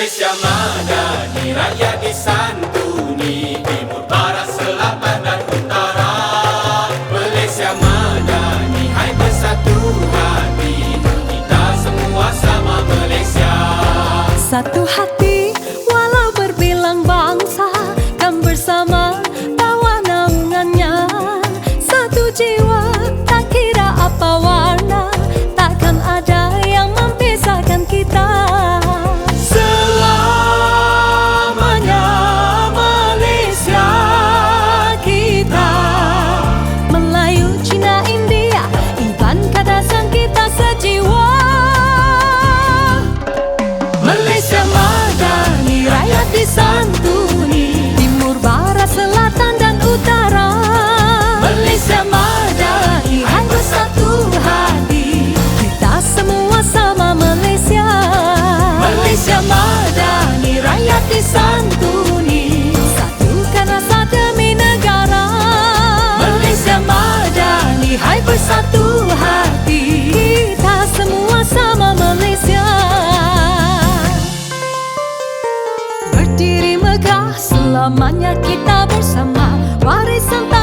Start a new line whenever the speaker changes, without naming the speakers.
Malaysia madani rakyat disantuni Timur, Barat, Selatan dan Utara. Malaysia madani hai bersatu hati Kita semua sama Malaysia.
Satu hati Malaysia madani rakyat disantuni, satukan rasa demi negara. Malaysia madani hai bersatu hati. Kita semua sama Malaysia. Berdiri megah selamanya kita bersama. Warisan tak